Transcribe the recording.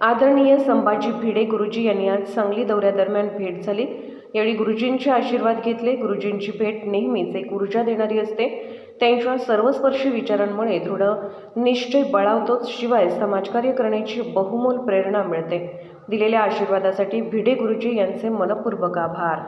आदरणीय संभाजी भिडे गुरुजी यांनी आज सांगली दौऱ्यादरम्यान भेट झाली. यावेळी गुरुजींचे आशीर्वाद घेतले. गुरुजींची भेट नेहमीच एक ऊर्जा देणारी असते. त्यांच्या सर्वस्पर्शी विचारांमुळे दृढ निश्चय बळावतोच. शिवाय समाजकार्य करण्याची बहुमोल प्रेरणा मिळते. दिलेल्या आशीर्वादासाठी भिडे गुरुजी यांचे मनपूर्वक आभार.